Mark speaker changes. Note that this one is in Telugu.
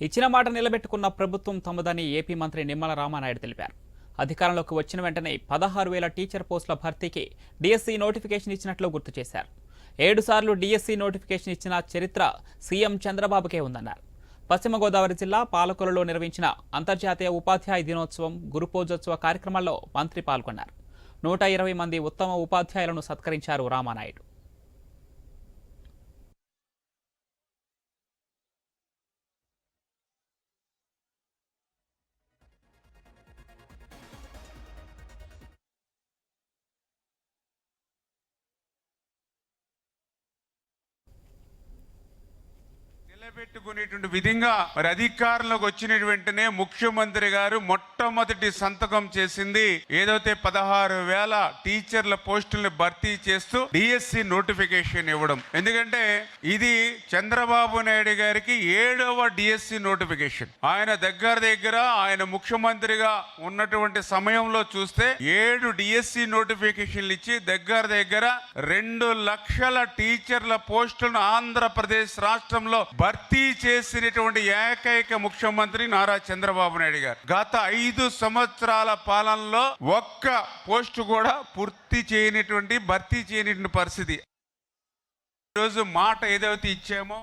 Speaker 1: ఇచ్చిన మాట నిలబెట్టుకున్న ప్రభుత్వం తమదని ఏపీ మంత్రి నిమ్మల రామానాయుడు తెలిపారు. అధికారంలోకి వచ్చిన వెంటనే పదహారు వేల టీచర్ పోస్టుల భర్తీకి డిఎస్సీ నోటిఫికేషన్ ఇచ్చినట్లు గుర్తు చేశారు. ఏడు సార్లు నోటిఫికేషన్ ఇచ్చిన చరిత్ర సీఎం చంద్రబాబుకే ఉందన్నారు. పశ్చిమ గోదావరి జిల్లా పాలకొలలో నిర్వహించిన అంతర్జాతీయ ఉపాధ్యాయ దినోత్సవం గురుపూజోత్సవ కార్యక్రమాల్లో మంత్రి పాల్గొన్నారు. నూట ఇరవై మంది ఉత్తమ ఉపాధ్యాయులను సత్కరించారు రామానాయుడు.
Speaker 2: నిలబెట్టుకునేటువంటి విధంగా మరి అధికారంలోకి వచ్చిన వెంటనే ముఖ్యమంత్రి గారు మొట్టమొదటి సంతకం చేసింది ఏదైతే పదహారు వేల టీచర్ల పోస్టుల్ని భర్తీ చేస్తూ డిఎస్సి నోటిఫికేషన్ ఇవ్వడం. ఎందుకంటే ఇది చంద్రబాబు నాయుడు గారికి ఏడవ డిఎస్సి నోటిఫికేషన్. ఆయన దగ్గర దగ్గర ఆయన ముఖ్యమంత్రిగా ఉన్నటువంటి సమయంలో చూస్తే ఏడు డిఎస్సి నోటిఫికేషన్లు ఇచ్చి దగ్గర దగ్గర రెండు లక్షల టీచర్ల పోస్టులను ఆంధ్రప్రదేశ్ రాష్ట్రంలో భర్తీ చేసినటువంటి ఏకైక ముఖ్యమంత్రి నారా చంద్రబాబు నాయుడు గారు. గత ఐదు సంవత్సరాల పాలనలో ఒక్క పోస్టు కూడా పూర్తి చేయనటువంటి భర్తీ చేయనటువంటి పరిస్థితి. ఈరోజు మాట ఏదైతే ఇచ్చామో